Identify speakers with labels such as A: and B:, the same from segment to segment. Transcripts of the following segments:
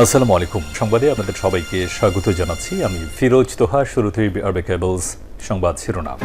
A: আসসালামু আলাইকুম। সংবাদে আপনাদের সবাইকে স্বাগত জানাচ্ছি। আমি ফিরোজ তোহা, শুরুতেই আরবে কেবলস সংবাদ শিরোনাম।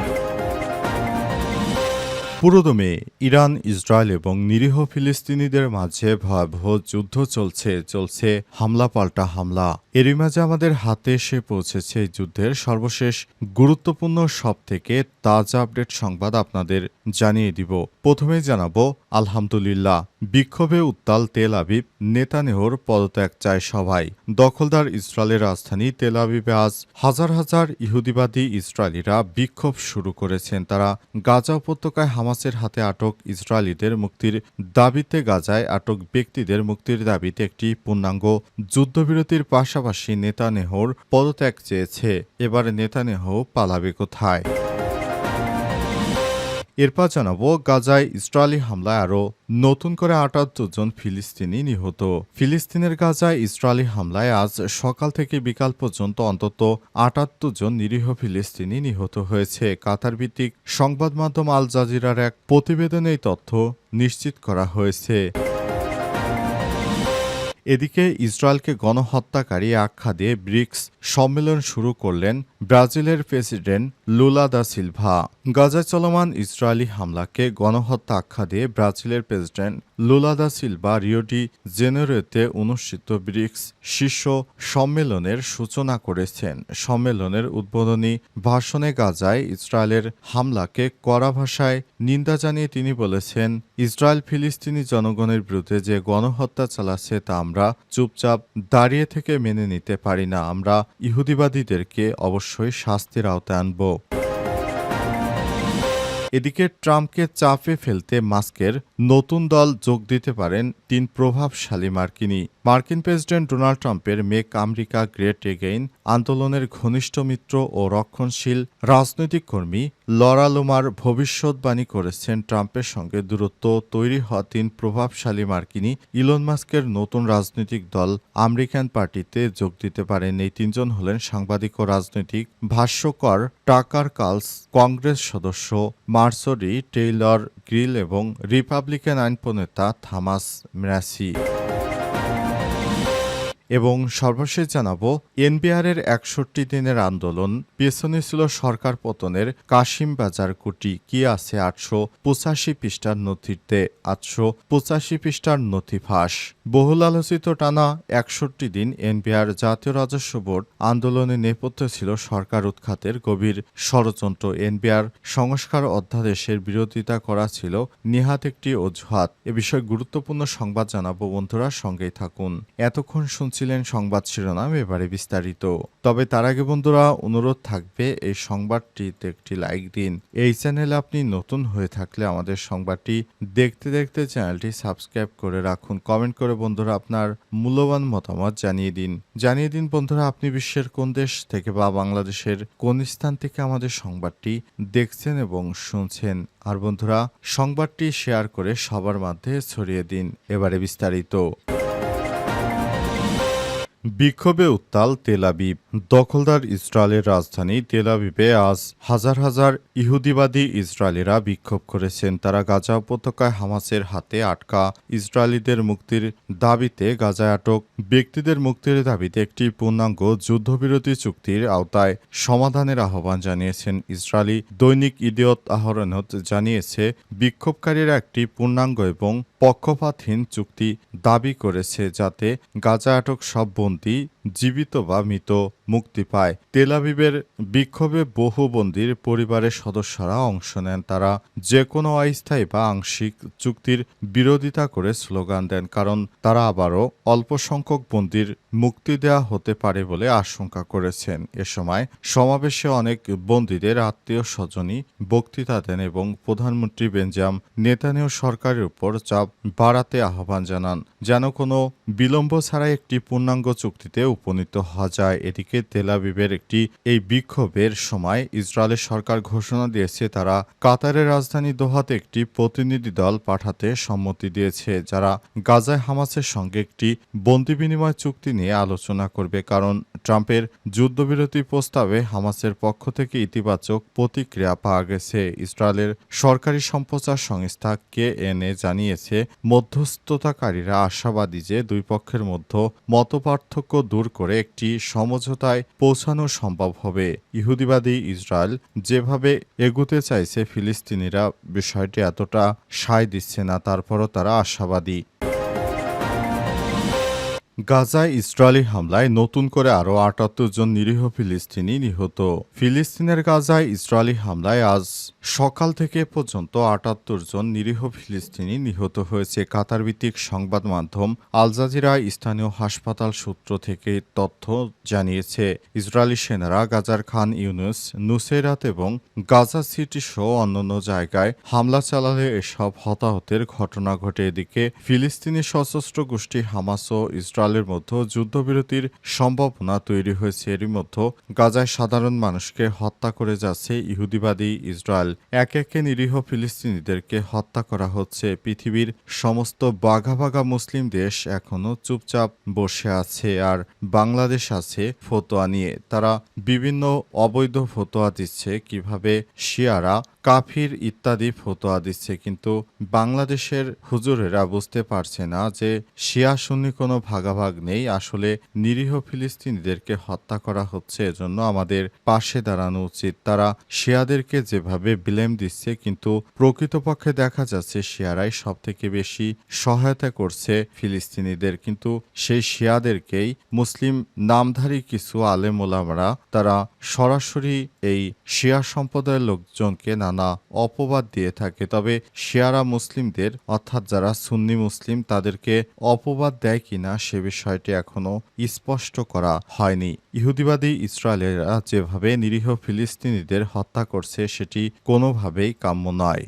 B: পুরোদমে ইরান, ইসরায়েল এবং নিরীহ ফিলিস্তিনিদের মাঝে ভয়াবহ যুদ্ধ চলছে চলছে হামলা পাল্টা হামলা। এরই মাঝে আমাদের হাতে এসে পৌঁছেছে যুদ্ধের সর্বশেষ গুরুত্বপূর্ণ সব থেকে তাজা আপডেট সংবাদ আপনাদের জানিয়ে দিব। প্রথমেই জানাব, আলহামদুলিল্লাহ, বিক্ষোভে উত্তাল তেল আবিব নেতানেহর পদত্যাগ চায় সবাই দখলদার ইসরায়েলের রাজধানী তেল আবিবে আজ হাজার হাজার ইহুদিবাদী ইসরায়েলিরা বিক্ষোভ শুরু করেছেন। তারা গাজা উপত্যকায় হামাসের হাতে আটক ইসরায়েলিদের মুক্তির দাবিতে গাজায় আটক ব্যক্তিদের মুক্তির দাবিতে একটি পূর্ণাঙ্গ যুদ্ধবিরতির পাশাপাশি নেতানেহর পদত্যাগ চেয়েছে। এবার নেতানেহ পালাবে কোথায়? এরপর জানাব গাজায় ইসরায়েলি হামলায় আরও নতুন করে আটাত্তর জন ফিলিস্তিনি নিহত। ফিলিস্তিনের গাজায় ইসরায়েলি হামলায় আজ সকাল থেকে বিকাল পর্যন্ত অন্তত আটাত্তর জন নিরীহ ফিলিস্তিনি নিহত হয়েছে। কাতার ভিত্তিক সংবাদ মাধ্যম আল জাজিরার এক প্রতিবেদনে এই তথ্য নিশ্চিত করা হয়েছে। এদিকে ইসরায়েলকে গণহত্যাকারী আখ্যা দিয়ে ব্রিক্স সম্মেলন শুরু করলেন ব্রাজিলের প্রেসিডেন্ট লুলা দা সিলভা গাজায় চলমান ইসরায়েলি হামলাকে গণহত্যা আখ্যা দিয়ে ব্রাজিলের president Lula da Silva Rio de জেনেরোতে অনুষ্ঠিত ব্রিক্স শীর্ষ সম্মেলনের সূচনা করেছেন। সম্মেলনের উদ্বোধনী ভাষণে গাজায় ইসরায়েলের হামলাকে কড়া ভাষায় নিন্দা জানিয়ে তিনি বলেছেন, ইসরায়েল ফিলিস্তিনি জনগণের বিরুদ্ধে যে গণহত্যা চালাচ্ছে তা আমরা চুপচাপ দাঁড়িয়ে থেকে মেনে নিতে পারি না। আমরা ইহুদিবাদীদেরকে অবশ্যই শাস্তির আওতায় আনব। এদিকে ট্রাম্পকে চাপে ফেলতে মাস্কের নতুন দল যোগ দিতে পারেন তিন প্রভাবশালী মার্কিনী। মার্কিন প্রেসিডেন্ট ডোনাল্ড ট্রাম্পের মেক আমেরিকা গ্রেট এগেইন, আন্দোলনের ঘনিষ্ঠ মিত্র ও রক্ষণশীল রাজনৈতিক কর্মী লরা লোমার ভবিষ্যৎবাণী করেছেন ট্রাম্পের সঙ্গে দূরত্ব তৈরি হওয়া তিন প্রভাবশালী মার্কিনী ইলন মাস্কের নতুন রাজনৈতিক দল আমেরিকান পার্টিতে যোগ দিতে পারেন। এই তিনজন হলেন সাংবাদিক ও রাজনৈতিক ভাষ্যকর টাকার কালস কংগ্রেস সদস্য মার্সরি টেইলর গ্রিল এবং রিপাবলিকান আইন প্রণেতা থামাস ম্যাসি। এবং সর্বশেষ জানাব, এনবিআরের একষট্টি দিনের আন্দোলন, পেছনে ছিল সরকার পতনের কাশিম বাজার কুটি, কি আছে আটশো পঁচাশি পৃষ্ঠার নথিতে আটশো পঁচাশি পৃষ্ঠার নথি ফাঁস। বহুল আলোচিত টানা একষট্টি দিন এনবিআর জাতীয় রাজস্ব বোর্ড আন্দোলনে নেপথ্য ছিল সরকার উৎখাতের গভীর ষড়যন্ত্র। এনবিআর সংস্কার অধ্যাদেশের বিরোধিতা করা ছিল নিহাত একটি অজুহাত। এ বিষয়ে গুরুত্বপূর্ণ সংবাদ জানাব বন্ধুরা, সঙ্গেই থাকুন। এতক্ষণ শুনছিলেন সংবাদ শিরোনাম, এবারে বিস্তারিত। তবে তার আগে বন্ধুরা, অনুরোধ থাকবে, এই সংবাদটিতে একটি লাইক দিন। এই চ্যানেলে আপনি নতুন হয়ে থাকলে আমাদের সংবাদটি দেখতে দেখতে চ্যানেলটি সাবস্ক্রাইব করে রাখুন। কমেন্ট করে বন্ধুরা আপনার মূল্যবান মতামত জানিয়ে দিন। জানিয়ে দিন বন্ধুরা, আপনি বিশ্বের কোন দেশ থেকে বা বাংলাদেশের কোন স্থান থেকে আমাদের সংবাদটি দেখছেন এবং শুনছেন। আর বন্ধুরা, সংবাদটি শেয়ার করে সবার মধ্যে ছড়িয়ে দিন। এবারে বিস্তারিত। বিক্ষোভে উত্তাল তেলাবিব দখলদার ইসরায়েলের রাজধানী তেলাবিবে আজ হাজার হাজার ইহুদিবাদী ইসরায়েলিরা বিক্ষোভ করেছেন। তারা গাজা উপত্যকায় হামাসের হাতে আটকা ইসরায়েলিদের মুক্তির দাবিতে গাজায় আটক। ব্যক্তিদের মুক্তির দাবিতে একটি পূর্ণাঙ্গ যুদ্ধবিরতি চুক্তির আওতায় সমাধানের আহ্বান জানিয়েছেন। ইসরায়েলি দৈনিক ইডিয়ত আহরণত জানিয়েছে, বিক্ষোভকারীরা একটি পূর্ণাঙ্গ এবং পক্ষপাতহীন চুক্তি দাবি করেছে যাতে গাজা আটক সব বন্দী জীবিত বা মৃত মুক্তি পায়। তেলাবিবের বিক্ষোভে বহু বন্দির পরিবারের সদস্যরা অংশ নেন। তারা যে কোনো অস্থায়ী বা আংশিক চুক্তির বিরোধিতা করে স্লোগান দেন, কারণ তারা আবারও অল্প সংখ্যক বন্দির মুক্তি দেওয়া হতে পারে বলে আশঙ্কা করেছেন। এ সময় সমাবেশে অনেক বন্দীদের আত্মীয় স্বজনই বক্তৃতা দেন এবং প্রধানমন্ত্রী বেঞ্জাম নেতানিয় সরকারের উপর চাপ বাড়াতে আহ্বান জানান। যেন কোনো বিলম্ব ছাড়াই একটি পূর্ণাঙ্গ চুক্তিতে উপনীত হওয়া যায়। এদিকে তেলাবিবের একটি এই বিক্ষোভের সময় ইসরায়েলের সরকার ঘোষণা দিয়েছে, তারা কাতারের রাজধানী দোহাতে একটি প্রতিনিধি দল পাঠাতে সম্মতি দিয়েছে, যারা গাজায় হামাসের সঙ্গে একটি বন্দি বিনিময় চুক্তি নিয়ে আলোচনা করবে। কারণ ট্রাম্পের যুদ্ধবিরতি প্রস্তাবে হামাসের পক্ষ থেকে ইতিবাচক প্রতিক্রিয়া পাওয়া গেছে। ইসরায়েলের সরকারি সম্প্রচার সংস্থা কে কেএনএ জানিয়েছে, মধ্যস্থতাকারীরা আশাবাদী যে দুই পক্ষের মধ্যে মতপার্থক্য দূর করে একটি সমঝোতায় পৌঁছানো সম্ভব হবে। ইহুদিবাদী ইসরায়েল যেভাবে এগুতে চাইছে, ফিলিস্তিনিরা বিষয়টি এতটা সায় দিচ্ছে না, তারপরও তারা আশাবাদী। গাজায় ইসরায়েলি হামলায় নতুন করে আরও আটাত্তর জন নিরীহ ফিলিস্তিনি নিহত। ফিলিস্তিনের গাজায় ইসরায়েলি হামলায় আজ সকাল থেকে পর্যন্ত আটাত্তর জন নিরীহ ফিলিস্তিনি নিহত হয়েছে। কাতার ভিত্তিক সংবাদ মাধ্যম আল জাজিরা স্থানীয় হাসপাতাল সূত্র থেকে তথ্য জানিয়েছে, ইসরায়েলি সেনারা গাজার খান ইউনুস, নুসেরাত এবং গাজা সিটি সহ অন্যান্য জায়গায় হামলা চালালে এসব হতাহতের ঘটনা ঘটে। এদিকে ফিলিস্তিনি সশস্ত্র গোষ্ঠী হামাস ও ইসরায়েলের মধ্যে যুদ্ধবিরতির সম্ভাবনা তৈরি হয়েছে। এরই মধ্যে গাজায় সাধারণ মানুষকে হত্যা করে যাচ্ছে ইহুদিবাদী ইসরায়েল। এক একে নিরীহ ফিলিস্তিনিদেরকে হত্যা করা হচ্ছে। পৃথিবীর সমস্ত বাঘা বাঘা মুসলিম দেশ এখনও চুপচাপ বসে আছে আর বাংলাদেশ আছে ফতোয়া নিয়ে। তারা বিভিন্ন অবৈধ ফতোয়া দিচ্ছে, কীভাবে শিয়ারা, কাফির ইত্যাদি ফতোয়া দিচ্ছে। কিন্তু বাংলাদেশের হুজুরেরা বুঝতে পারছে না যে শিয়া সুন্নি কোনো ভাগাভাগ নেই। আসলে নিরীহ ফিলিস্তিনিদেরকে হত্যা করা হচ্ছে, এজন্য আমাদের পাশে দাঁড়ানো উচিত। তারা শিয়াদেরকে যেভাবে বিলেম দিচ্ছে, কিন্তু প্রকৃতপক্ষে দেখা যাচ্ছে শিয়ারাই সব থেকে বেশি সহায়তা করছে ফিলিস্তিনিদের। কিন্তু সেই শিয়াদেরকেই মুসলিম নামধারী কিছু আলেম ওলামারা, তারা সরাসরি এই শিয়া সম্প্রদায়ের লোকজনকে নানা অপবাদ দিয়ে থাকে। তবে শিয়ারা মুসলিমদের, অর্থাৎ যারা সুন্নি মুসলিম, তাদেরকে অপবাদ দেয় কিনা সে বিষয়টি এখনও স্পষ্ট করা হয়নি। ইহুদিবাদী ইসরায়েলেরা যেভাবে নিরীহ ফিলিস্তিনিদের হত্যা করছে, সেটি কোনোভাবেই কাম্য নয়।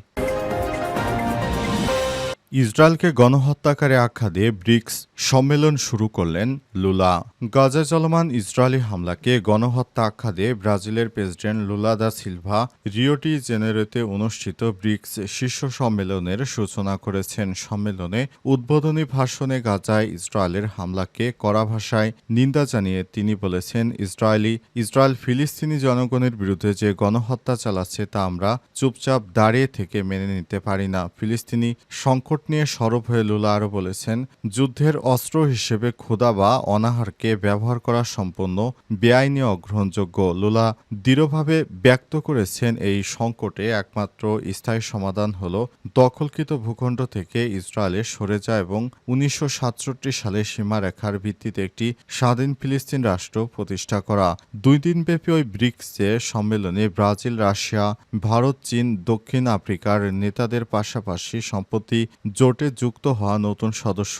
B: ইসরায়েলকে গণহত্যাকারী আখ্যা দিয়ে ব্রিক্স সম্মেলন শুরু করলেন লুলা। গাজা চলমান ইসরায়েলি হামলাকে গণহত্যা আখ্যা দিয়ে ব্রাজিলের president Lula da Silva Rio de জেনেরোতে অনুষ্ঠিত ব্রিক্স শীর্ষ সম্মেলনের সূচনা করেছেন। সম্মেলনে উদ্বোধনী ভাষণে গাজায় ইসরায়েলের হামলাকে কড়া ভাষায় নিন্দা জানিয়ে তিনি বলেছেন, ইসরায়েলি ইসরায়েল ফিলিস্তিনি জনগণের বিরুদ্ধে যে গণহত্যা চালাচ্ছে তা আমরা চুপচাপ দাঁড়িয়ে থেকে মেনে নিতে পারি না। ফিলিস্তিনি সংকট নিয়ে সরব হয়ে লুলা আরও বলেছেন, যুদ্ধের অস্ত্র হিসেবে ক্ষুদা বা অনাহারকে ব্যবহার করা সম্পূর্ণ বেআইনি অগ্রহণযোগ্য। লুলা দৃঢ়ভাবে ব্যক্ত করেছেন এই সংকটে একমাত্র স্থায়ী সমাধান হল দখলকৃত ভূখণ্ড থেকে ইসরায়েলে সরে যায় এবং উনিশশো সাতষট্টি সালে সীমারেখার ভিত্তিতে একটি স্বাধীন ফিলিস্তিন রাষ্ট্র প্রতিষ্ঠা করা। দুই দিনব্যাপী ওই ব্রিক্সে সম্মেলনে ব্রাজিল, রাশিয়া, ভারত, চীন, দক্ষিণ আফ্রিকার নেতাদের পাশাপাশি সম্প্রতি জোটে যুক্ত হওয়া নতুন সদস্য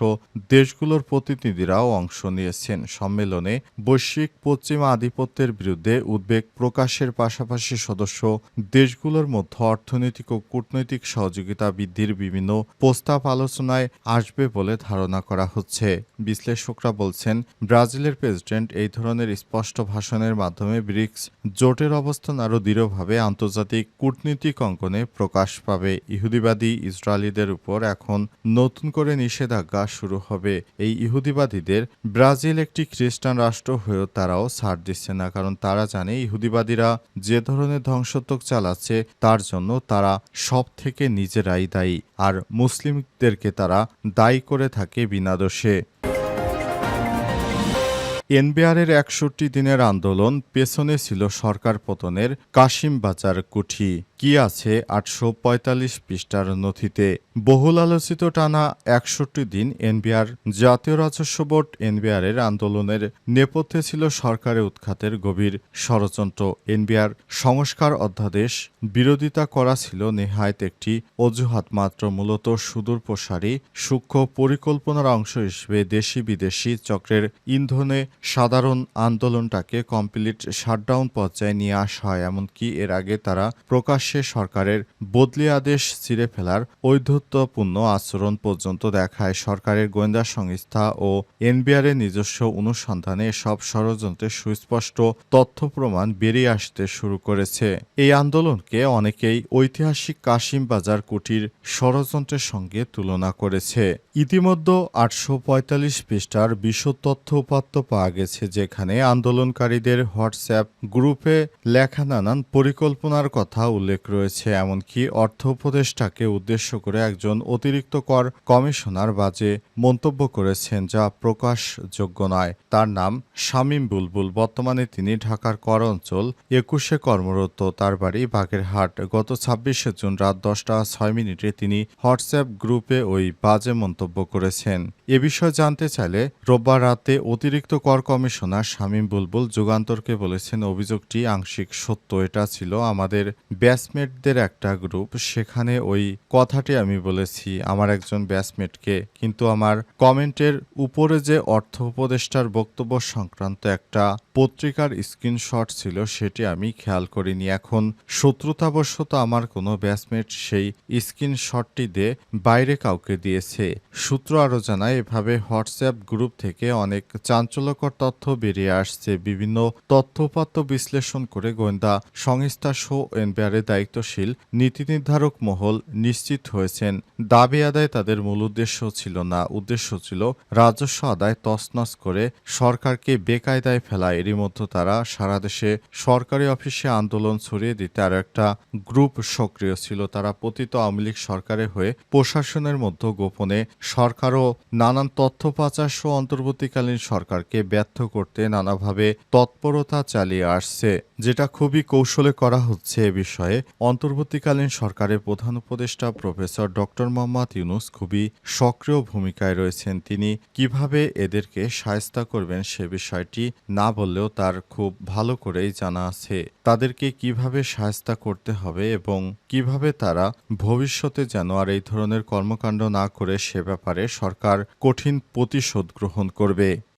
B: দেশগুলোর প্রতিনিধিরাও অংশ নিয়েছেন। সম্মেলনে বৈশ্বিক পশ্চিমা আধিপত্যের বিরুদ্ধে উদ্বেগ প্রকাশের পাশাপাশি সদস্য দেশগুলোর মধ্যে অর্থনৈতিক ও কূটনৈতিক সহযোগিতা বৃদ্ধির বিভিন্ন প্রস্তাব আলোচনায় আসবে বলে ধারণা করা হচ্ছে। বিশ্লেষকরা বলছেন, ব্রাজিলের প্রেসিডেন্ট এই ধরনের স্পষ্ট ভাষণের মাধ্যমে ব্রিক্স জোটের অবস্থান আরও দৃঢ়ভাবে আন্তর্জাতিক কূটনীতিক অঙ্গনে প্রকাশ পাবে। ইহুদিবাদী ইসরায়েলিদের উপর এখন নতুন করে নিষেধাজ্ঞা শুরু হবে। এই ইহুদিবাদীদের ব্রাজিল একটি খ্রিস্টান রাষ্ট্র হয়েও তারাও ছাড় দিচ্ছে না, কারণ তারা জানে ইহুদিবাদীরা যে ধরনের ধ্বংসত্বক চালাচ্ছে, তার জন্য তারা সব থেকে নিজেরাই দায়ী, আর মুসলিমদেরকে তারা দায়ী করে থাকে বিনা দোষে। এনবিআরের একষট্টি দিনের আন্দোলন পেছনে ছিল সরকার পতনের কাশিম বাজার কুঠি। কি আছে আটশো পঁয়তাল্লিশ পৃষ্ঠার নথিতে? বহুল আলোচিত টানা একষট্টি দিন এনবিআর, জাতীয় রাজস্ব বোর্ড এনবিআরের আন্দোলনের নেপথ্যে ছিল সরকারের উৎখাতের গভীর ষড়যন্ত্র। এনবিআর সংস্কার অধ্যাদেশ বিরোধিতা করা ছিল নেহায়ত একটি অজুহাত মাত্র, মূলত সুদূর প্রসারী, সূক্ষ্ম পরিকল্পনার অংশ হিসেবে দেশি বিদেশি চক্রের ইন্ধনে সাধারণ আন্দোলনটাকে কমপ্লিট শাটডাউন পর্যায়ে নিয়ে আসা হয়, এমনকি এর আগে তারা প্রকাশ্যে প্রকাশ্যে সরকারের বদলি আদেশ ছিঁড়ে ফেলার ঔদ্ধত্যপূর্ণ আচরণ পর্যন্ত দেখায় সরকারের গোয়েন্দা সংস্থা ও এনবিআরের নিজস্ব অনুসন্ধানে সব ষড়যন্ত্রের সুস্পষ্ট তথ্য প্রমাণ বেরিয়ে আসতে শুরু করেছে। এই আন্দোলনকে অনেকেই ঐতিহাসিক কাশিম বাজার কুটির ষড়যন্ত্রের সঙ্গে তুলনা করেছে। ইতিমধ্যে আটশো পঁয়তাল্লিশ পৃষ্ঠার বিশদ তথ্য উপাত্ত পাওয়া গেছে, যেখানে আন্দোলনকারীদের হোয়াটসঅ্যাপ গ্রুপে লেখা নানান পরিকল্পনার কথা উল্লেখ রয়েছে, এমনকি অর্থ উপদেষ্টাকে উদ্দেশ্য করে একজন অতিরিক্ত কর কমিশনার বাজে মন্তব্য করেছেন, যা প্রকাশযোগ্য নয়। তার নাম শামীম বুলবুল। বর্তমানে তিনি ঢাকার কর অঞ্চল একুশে কর্মরত। তার বাড়ি বাগেরহাট। গত ছাব্বিশে জুন রাত দশটা ছয় মিনিটে তিনি হোয়াটসঅ্যাপ গ্রুপে ওই বাজে মন্তব্য করেছেন। এ বিষয়ে জানতে চাইলে রোববার রাতে অতিরিক্ত কর কমিশনার শামীম বুলবুল যুগান্তরকে বলেছেন, অভিযোগটি আংশিক সত্য। এটা ছিল আমাদের ব্যাচমেটদের একটা গ্রুপ সেখানে ওই কথাটি আমি বলেছি, আমার একজন ব্যাচমেটকে কিন্তু আমার কমেন্টের উপরে যে অর্থ উপদেষ্টার বক্তব্য সংক্রান্ত একটা পত্রিকার স্ক্রিনশট ছিল, সেটি আমি খেয়াল করিনি। এখন শত্রুতাবশত আমার কোনো ব্যাচমেট সেই স্ক্রিনশটটি দিয়ে বাইরে কাউকে দিয়েছে। সূত্র আরও জানায়, এভাবে হোয়াটসঅ্যাপ গ্রুপ থেকে অনেক চাঞ্চল্যকর তথ্য বেরিয়ে আসছে। বিভিন্ন তথ্যপাত্য বিশ্লেষণ করে গোয়েন্দা সংস্থা শো এনবিআরের দায়িত্বশীল নীতি নির্ধারক মহল নিশ্চিত হয়েছেন। দাবি আদায় তাদের মূল উদ্দেশ্য ছিল না। উদ্দেশ্য ছিল রাজস্ব আদায় তছনছ করে সরকারকে বেকায়দায় ফেলা এরই মধ্যে তারা সারা দেশে সরকারি অফিসে আন্দোলন ছড়িয়ে দিতে আরও একটা গ্রুপ সক্রিয় ছিল। তারা পতিত আওয়ামী লীগ সরকারের হয়ে প্রশাসনের মধ্যে গোপনে সরকারও নানান তথ্য পাচার সহ অন্তর্বর্তীকালীন সরকারকে ব্যর্থ করতে নানাভাবে তৎপরতা চালিয়ে আসছে। যেটা খুবই কৌশলে করা হচ্ছে এ বিষয়ে। অন্তর্বর্তীকালীন সরকারের প্রধান উপদেষ্টা প্রফেসর ডক্টর মোহাম্মদ ইউনুস খুবই সক্রিয় ভূমিকায় রয়েছেন। তিনি কীভাবে এদেরকে সায়স্তা করবেন সে বিষয়টি না বললেও তার খুব ভালো করেই জানা আছে। তাদেরকে কীভাবে সায়স্তা করতে হবে এবং কীভাবে তারা ভবিষ্যতে যেন আর এই ধরনের কর্মকাণ্ড না করে সে ব্যাপারে সরকার কঠিন প্রতিশোধ গ্রহণ করবে।